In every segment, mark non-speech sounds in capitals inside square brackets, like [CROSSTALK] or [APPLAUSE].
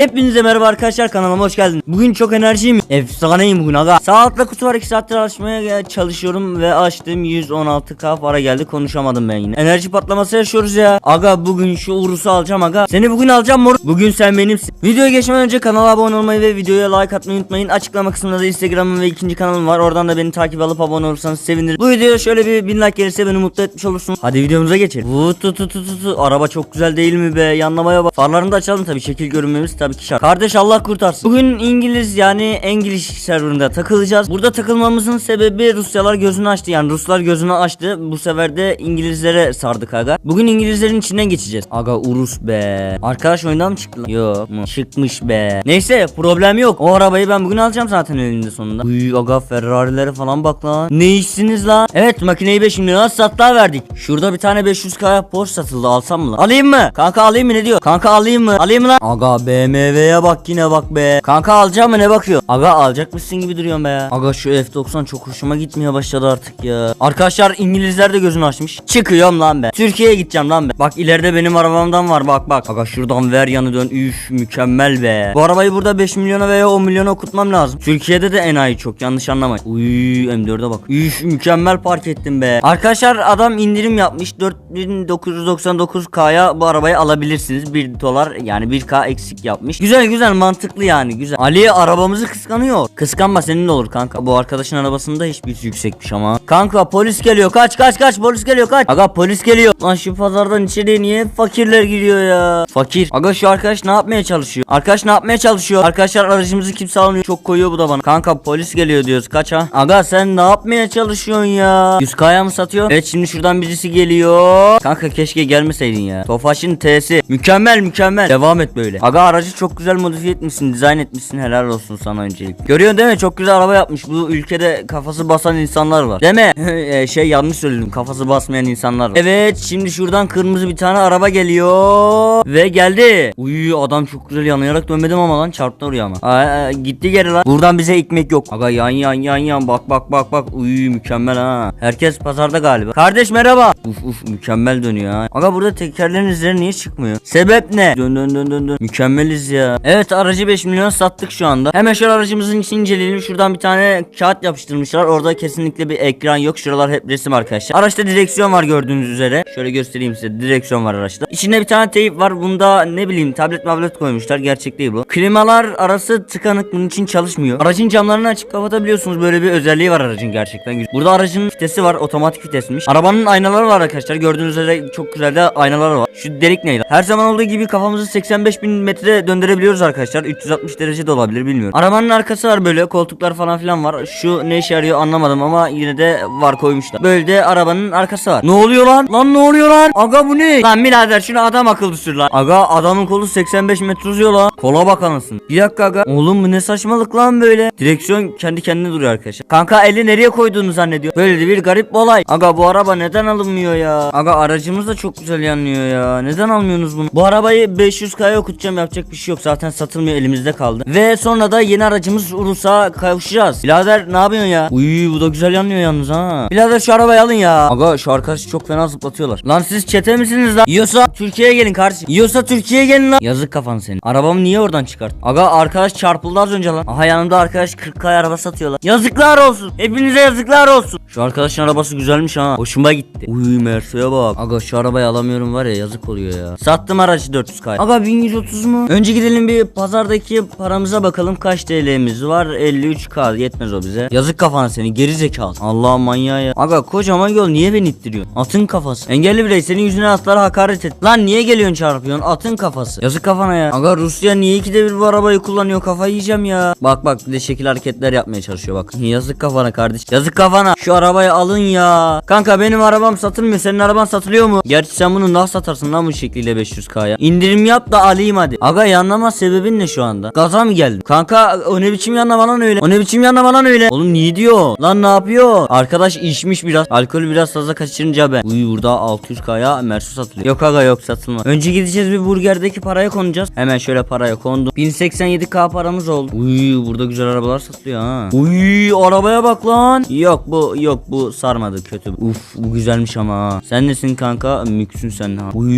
Hepinize merhaba arkadaşlar kanalıma hoş geldiniz. Bugün çok enerjiyim. Efsaneyim bugün aga. Sağlıkla kutu var 2 saattir açmaya çalışıyorum ve açtım 116k para geldi konuşamadım ben yine. Enerji patlaması yaşıyoruz ya. Aga bugün şu Urus'u alacağım aga. Seni bugün alacağım mor. Bugün sen benimsin. Videoya geçmeden önce kanala abone olmayı ve videoya like atmayı unutmayın. Açıklama kısmında da Instagram'ım ve ikinci kanalım var. Oradan da beni takip alıp abone olursanız sevinirim. Bu videoya şöyle bir 1000 like gelirse beni mutlu etmiş olursunuz. Hadi videomuza geçelim. Vuu tu tu tu tu tu. Araba çok güzel değil mi be? Yanlamaya bak. Farlarını da açalım tabii. Şekil görünmemiz tabii ki şart. Kardeş Allah kurtarsın. Bugün İngiliz yani İngiliz serverında takılacağız. Burada takılmamızın sebebi Rusyalar gözünü açtı. Yani Ruslar gözünü açtı. Bu sefer de İngilizlere sardık aga. Bugün İngilizlerin içinden geçeceğiz. Aga Urus be. Arkadaş oyundan mı çıktı lan? Yok mu? Çıkmış be. Neyse problem yok. O arabayı ben bugün alacağım zaten elinde sonunda. Uy aga Ferrari'lere falan bak lan. Ne işsiniz lan? Evet makineyi 5 milyona satlığa verdik. Şurada bir tane 500k Porsche satıldı alsam mı lan? Alayım mı? Kanka alayım mı ne diyor? Kanka alayım mı? Alayım mı lan? Aga BMW'ye bak yine bak be. Kanka alacağım mı ne bakıyor? Aga alacakmışsın gibi duruyorsun be. Aga şu F90 çok hoşuma gitmeye başladı artık ya. Arkadaşlar İngilizler de gözünü açmış. Çıkıyorum lan ben. Türkiye'ye gideceğim lan ben. Bak ileride benim arabamdan var bak bak. Aga şuradan ver yanı dön. Üf mükemmel be. Bu arabayı burada 5 milyona veya 10 milyona okutmam lazım. Türkiye'de de enayi çok yanlış anlamayın. Uy M4'e bak. Üf mükemmel park ettim be. Arkadaşlar adam indirim yapmış. 4999K'ya bu arabayı alabilirsiniz. 1 dolar yani 1K eksik yapmış. Güzel güzel mantıklı yani güzel. Ali arabamızı kıskanıyor. Kıskanma senin de olur kanka. Bu arkadaşın arabasında hiçbir yüksekmiş ama. Kanka polis geliyor. Kaç kaç kaç polis geliyor kaç. Aga polis geliyor. Lan şu pazardan içeriye niye fakirler giriyor ya? Fakir. Aga şu arkadaş ne yapmaya çalışıyor? Arkadaş ne yapmaya çalışıyor? Arkadaşlar aracımızı kimse almıyor. Çok koyuyor bu da bana. Kanka polis geliyor diyoruz. Kaç ha? Aga sen ne yapmaya çalışıyorsun ya? 100k'ya mı satıyor? Evet şimdi şuradan birisi geliyor. Kanka keşke gelmeseydin ya. Tofaş'ın T'si. Mükemmel mükemmel. Devam et böyle. Aga aracı çok güzel modifiye etmişsin. Dizayn etmişsin. Helal olsun sana öncelik. Görüyorsun değil mi? Çok güzel araba yapmış. Bu ülkede kafası basan insanlar var. Ee, [LAUGHS] şey yanlış söyledim. Kafası basmayan insanlar var. Evet şimdi şuradan kırmızı bir tane araba geliyor. Ve geldi. Uy adam çok güzel yanayarak dönmedim ama lan çarptı oraya ama. Aa, gitti geri lan. Buradan bize ekmek yok. Aga yan yan yan yan bak bak bak bak. Uy mükemmel ha. Herkes pazarda galiba. Kardeş merhaba. Uf uf mükemmel dönüyor ha. Aga burada tekerlerin izleri niye çıkmıyor? Sebep ne? Dön dön dön dön dön. Mükemmeliz ya. Evet aracı 5 milyon sattık şu anda. Hemen şöyle aracımızın içini inceleyelim. Şuradan bir tane kağıt yapıştırmışlar. Orada kesinlikle bir ekran yok. Şuralar hep resim arkadaşlar. Araçta direksiyon var gördüğünüz üzere. Şöyle göstereyim size. Direksiyon var araçta. İçinde bir tane teyp var. Bunda ne bileyim tablet mablet koymuşlar. Gerçek değil bu. Klimalar arası tıkanık. Bunun için çalışmıyor. Aracın camlarını açıp kapatabiliyorsunuz. Böyle bir özelliği var aracın gerçekten. güzel. Burada aracın vitesi var. Otomatik vitesmiş. Arabanın aynaları var arkadaşlar. Gördüğünüz üzere çok güzel de aynalar var. Şu delik neydi? Her zaman olduğu gibi kafamızı 85 bin metre döndürebiliyoruz arkadaşlar. 360 derece de olabilir bilmiyorum. Arabanın arkası var böyle. Koltuklar falan filan var. Şu ne işe yarıyor anlamadım ama yine de var koymuşlar. Böyle de arabanın arkası var. Ne oluyor lan? Lan ne oluyor lan? Aga bu ne? Lan birader şunu adam akıllı sür lan. Aga adamın kolu 85 metre uzuyor lan. Kola bak anasını. Bir dakika aga. Oğlum bu ne saçmalık lan böyle. Direksiyon kendi kendine duruyor arkadaşlar. Kanka eli nereye koyduğunu zannediyor. Böyle de bir garip olay. Aga bu araba neden alınmıyor ya? Aga aracımız da çok güzel yanıyor ya. Neden almıyorsunuz bunu? Bu arabayı 500k'ya okutacağım yapacak bir şey yok. Zaten satılmıyor elimizde kaldı. Ve sonra da yeni aracımız Urus'a kavuşacağız. Birader ne yapıyorsun ya? Uy bu da güzel yanıyor yalnız ha. Birader şu arabayı alın ya. Aga şu arkadaşı çok fena zıplatıyorlar. Lan siz çete misiniz lan? Yiyorsa Türkiye'ye gelin kardeşim. Yiyorsa Türkiye'ye gelin lan. Yazık kafan senin. Arabamı niye oradan çıkart? Aga arkadaş çarpıldı az önce lan. Aha yanımda arkadaş 40k araba satıyorlar. Yazıklar olsun. Hepinize yazıklar olsun. Şu arkadaşın arabası güzelmiş ha. Hoşuma gitti. Uy Merso'ya bak. Aga şu arabayı alamıyorum var ya yazık oluyor ya. Sattım aracı 400k. Aga 1130 mu? Önce gidelim bir pazardaki paramıza bakalım kaç TL'miz var. 53k yetmez o bize. Yazık kafana seni geri zekalı. Allah manyağı ya. Aga kocaman yol niye beni ittiriyorsun? Atın kafası. Engelli birey senin yüzüne atlara hakaret et. Lan niye geliyorsun çarpıyorsun? Atın kafası. Yazık kafana ya. Aga Rusya niye ikide bir bu arabayı kullanıyor? Kafayı yiyeceğim ya. Bak bak bir de şekil hareketler yapmaya çalışıyor bak. [LAUGHS] Yazık kafana kardeş. Yazık kafana. Şu arabayı alın ya. Kanka benim arabam satılmıyor. Senin araban satılıyor mu? Gerçi sen bunu nasıl satarsın lan bu şekliyle 500k'ya? İndirim yap da alayım hadi. Aga yanlama sebebin ne şu anda? Gaza mı geldin? Kanka o ne biçim yanlama lan öyle? O ne biçim yanlama lan öyle? Oğlum niye diyor? Lan ne yapıyor? Arkadaş içmiş biraz. Alkolü biraz fazla kaçırınca ben. Uy burada 600k'ya Mersu satılıyor. Yok aga yok satılmaz. Önce gideceğiz bir burgerdeki paraya konacağız. Hemen şöyle paraya kondum. 1087k paramız oldu. Uy burada güzel arabalar satılıyor ha. Uy arabaya bak lan. Yok bu yok bu sarmadı kötü. Uf bu güzelmiş ama ha. Sen nesin kanka? Müksün sen ha. Uy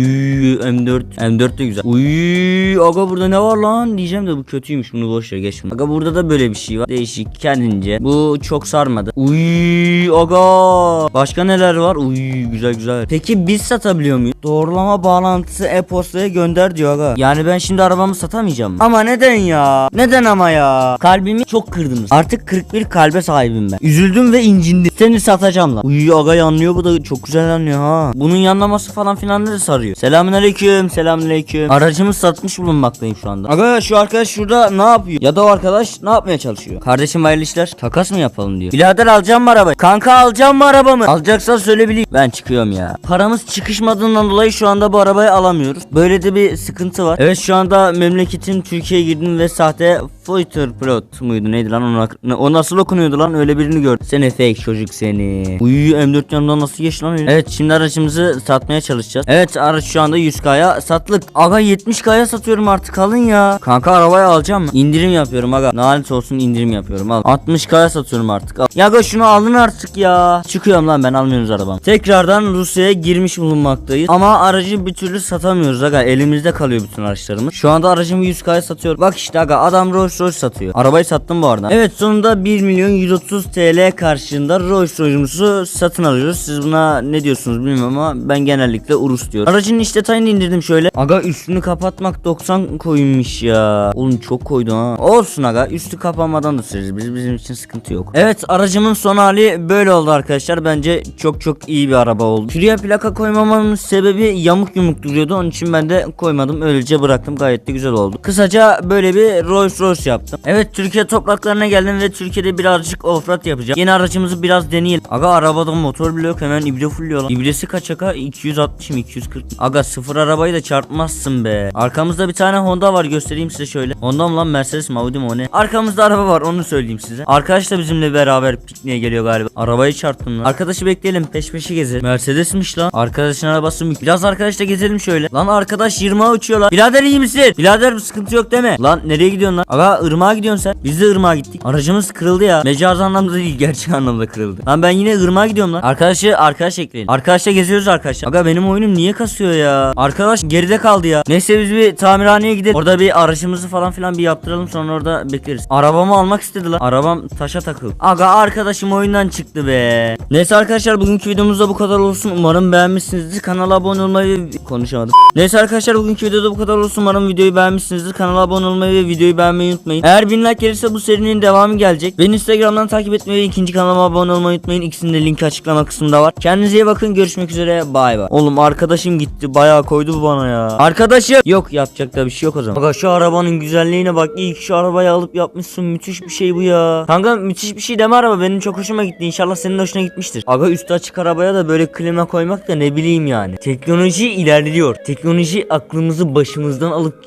M4 M4 de güzel. Uy aga Burada ne var lan diyeceğim de bu kötüymüş bunu boş ver geç bunu. Aga burada da böyle bir şey var. Değişik kendince. Bu çok sarmadı. Uy aga. Başka neler var? Uy güzel güzel. Peki biz satabiliyor muyuz? Doğrulama bağlantısı e-postaya gönder diyor aga. Yani ben şimdi arabamı satamayacağım. Ama neden ya? Neden ama ya? Kalbimi çok kırdınız. Artık 41 kalbe sahibim ben. Üzüldüm ve incindim. Seni satacağım lan. Uy aga yanlıyor bu da çok güzel yanlıyor ha. Bunun yanlaması falan filan sarıyor. Selamünaleyküm. Selamünaleyküm. Aracımı satmış bulunmaktayım şu anda. Aga şu arkadaş şurada ne yapıyor? Ya da o arkadaş ne yapmaya çalışıyor? Kardeşim hayırlı işler. Takas mı yapalım diyor. Birader alacağım mı arabayı? Kanka alacağım mı arabamı? Alacaksan söyle bileyim. Ben çıkıyorum ya. Paramız çıkışmadığından dolayı şu anda bu arabayı alamıyoruz. Böyle de bir sıkıntı var. Evet şu anda memleketim Türkiye'ye girdim ve sahte Fighter Pilot muydu neydi lan onu, o nasıl okunuyordu lan öyle birini gördüm. Seni fake çocuk seni. Uy M4 yanından nasıl geçti lan öyle? Evet şimdi aracımızı satmaya çalışacağız. Evet araç şu anda 100k'ya satlık. Aga 70k'ya satıyorum artık alın ya. Kanka arabayı alacağım mı? İndirim yapıyorum aga. Lanet olsun indirim yapıyorum al. 60k'ya satıyorum artık al. Ya aga şunu alın artık ya. Çıkıyorum lan ben almıyoruz arabamı. Tekrardan Rusya'ya girmiş bulunmaktayız. Ama aracı bir türlü satamıyoruz aga. Elimizde kalıyor bütün araçlarımız. Şu anda aracımı 100k'ya satıyorum. Bak işte aga adam Rolls Royce satıyor. Arabayı sattım bu arada. Evet sonunda 1 milyon 130 TL karşılığında Rolls Royce'umuzu satın alıyoruz. Siz buna ne diyorsunuz bilmiyorum ama ben genellikle Urus diyorum. Aracın iş detayını indirdim şöyle. Aga üstünü kapatmak 90 koymuş ya. Oğlum çok koydu ha. Olsun aga üstü kapanmadan da süreriz. Biz, bizim için sıkıntı yok. Evet aracımın son hali böyle oldu arkadaşlar. Bence çok çok iyi bir araba oldu. Şuraya plaka koymamamın sebebi yamuk yumuk duruyordu. Onun için ben de koymadım. Öylece bıraktım. Gayet de güzel oldu. Kısaca böyle bir Rolls Royce yaptım. Evet Türkiye topraklarına geldim ve Türkiye'de birazcık offroad yapacağım. Yeni aracımızı biraz deneyelim. Aga arabada motor bile yok hemen ibre fulluyor lan. İbresi kaç aga? 260 mı 240 Aga sıfır arabayı da çarpmazsın be. Arkamızda bir tane Honda var göstereyim size şöyle. Honda mı lan Mercedes mi Audi mi o ne? Arkamızda araba var onu söyleyeyim size. Arkadaş da bizimle beraber pikniğe geliyor galiba. Arabayı çarptım lan. Arkadaşı bekleyelim peş peşe gezelim. Mercedesmiş lan. Arkadaşın arabası mü? Biraz arkadaşla gezelim şöyle. Lan arkadaş 20'a uçuyor lan. Birader iyi misin? Birader bir sıkıntı yok deme. Lan nereye gidiyorsun lan? Aga ırmağa gidiyorsun sen. Biz de ırmağa gittik. Aracımız kırıldı ya. Mecaz anlamda değil [LAUGHS] gerçek anlamda kırıldı. Lan ben yine ırmağa gidiyorum lan. Arkadaşı arkadaş ekleyelim. Arkadaşla geziyoruz arkadaşlar. Aga benim oyunum niye kasıyor ya? Arkadaş geride kaldı ya. Neyse biz bir tamirhaneye gidelim. Orada bir aracımızı falan filan bir yaptıralım sonra orada bekleriz. Arabamı almak istedi lan. Arabam taşa takıl. Aga arkadaşım oyundan çıktı be. Neyse arkadaşlar bugünkü videomuzda bu kadar olsun. Umarım beğenmişsinizdir. Kanala abone olmayı konuşamadım. Neyse arkadaşlar bugünkü videoda bu kadar olsun. Umarım videoyu beğenmişsinizdir. Kanala abone olmayı ve videoyu beğenmeyi unutmayın. Eğer 1000 like gelirse bu serinin devamı gelecek. Beni Instagram'dan takip etmeyi ve ikinci kanalıma abone olmayı unutmayın. İkisinin de linki açıklama kısmında var. Kendinize iyi bakın. Görüşmek üzere. Bay bay. Oğlum arkadaşım gitti. Bayağı koydu bu bana ya. Arkadaşım. Yok yapacak da bir şey yok o zaman. Bak şu arabanın güzelliğine bak. İyi ki şu arabayı alıp yapmışsın. Müthiş bir şey bu ya. Kanka müthiş bir şey deme araba. Benim çok hoşuma gitti. İnşallah senin de hoşuna gitmiştir. Aga üstü açık arabaya da böyle klima koymak da ne bileyim yani. Teknoloji ilerliyor. Teknoloji aklımızı başımızdan alıp gidiyor.